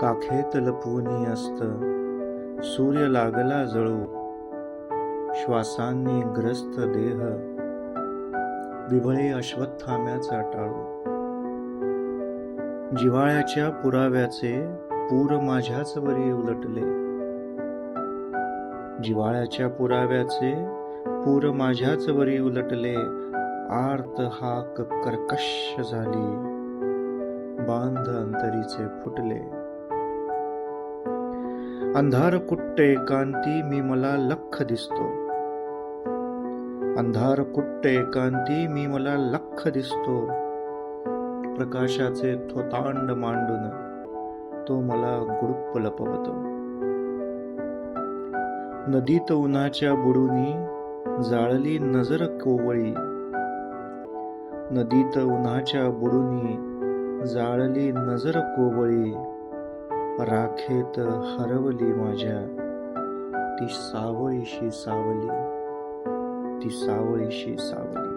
काखेत लपवूनी असत. सूर्य लागला जळू. श्वासांनी ग्रस्त देह. विभळे अश्वत्थाम्याचा टाळू. जिवाळ्याच्या पुराव्याचे पूर माझ्याच वरी उलटले. जिव्हाळ्याच्या पुराव्याचे पूर माझ्याच वरी उलटले. आर्त हाक कर्कश झाली. बांध अंतरीचे फुटले. अंधार कुट्ट एकांती मी मला लख दिसतो. अंधार कुट्ट एकांती मी मला लख दिसतो. प्रकाशाचे थोतांड मांडून तो मला गुडुप्प लपवतो. नदीत उन्हाच्या बुडूनी जाळली नजर कोवळी. नदीत उन्हाच्या बुडुनी जाळली नजर कोवळी. राखेत हरवली माझ्या. ती सावळीशी सावली. ती सावळीशी सावली.